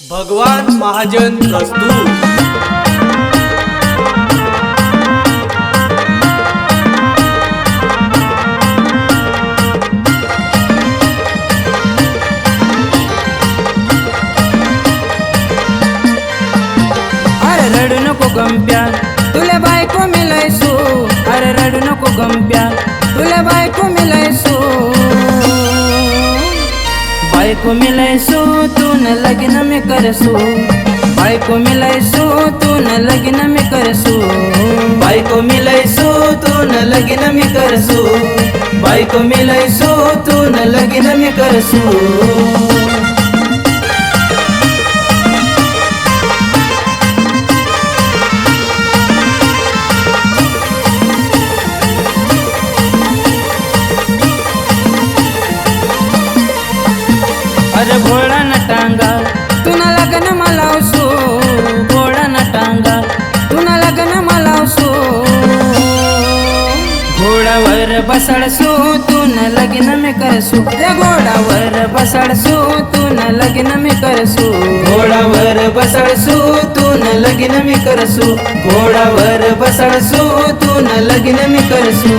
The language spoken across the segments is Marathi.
भगवान महाजन प्रस्तुत. अरे रडू नको गंप्या तुला बायको मिलायसो अरे रडू नको गंप्या तुला बायको मिलायसो बायको मिलायसो तू न लग्न मी करसो। बायको मिलायसो तू न लग्न मी करसो। बायको मिलायसो तू न लग्न मी करसो। बायको मिलायसो तू न लग्न मी करसो। अरे घोडा न टांगा तुना लग्न मलावसो घोडा न टांगा तुना लग्न मलावसो. घोडावर बसडसो तू न लग्न मी करसो. त्या घोडावर बसडसो तू न लग्न मी करसो. घोडावर बसडसो तू न लग्न मी करसो. घोडावर बसडसो तू न लग्न मी करसो.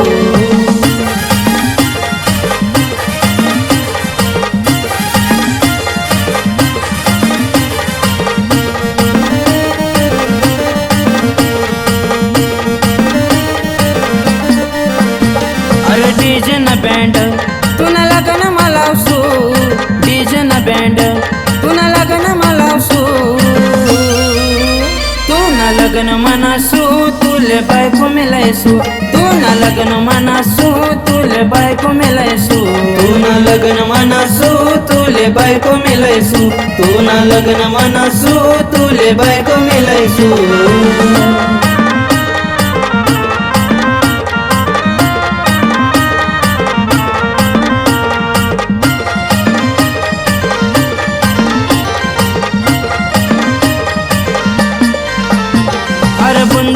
तू न लग्न मनासो तुले बायको मिलायसो. तू न लग्न मनासो तुले बायको मिलायसो. तू न लग्न मनासो तुले बायको मिलायसो. तू न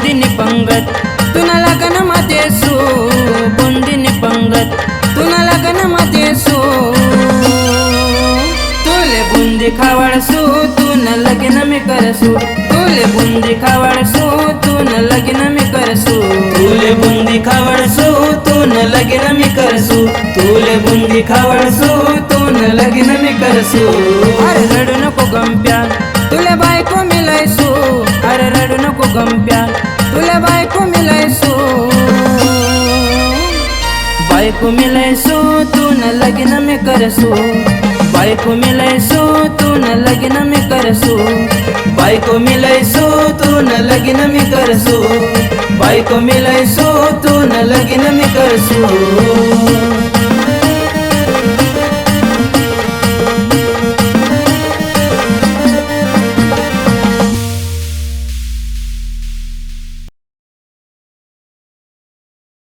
बुंदीनी पंगत. तुना माते सो. बुंदीनी पंगत. तुना माते सो. तुले बुंदी खावाडसो तू न लग्न मी करसो. तुले बुंदी खावाडसो तू न लग्न मी करसो. तुले बुंदी खावाडसो तू न लग्न मी करसो. तुले बुंदी खावाडसो तू न लग्न मी करसो. अरे रडू नको गंप्या. तुला बायको मिलायसो अरे रडू नको गंप्या. बायको मिलायसो तू न लग्न मी करसो. बायको मिलायसो तू न लग्न में करसो. बायको मिलायसो तू न लग्न मी करसो. बायको मिलायसो तू न लग्न मी करसो.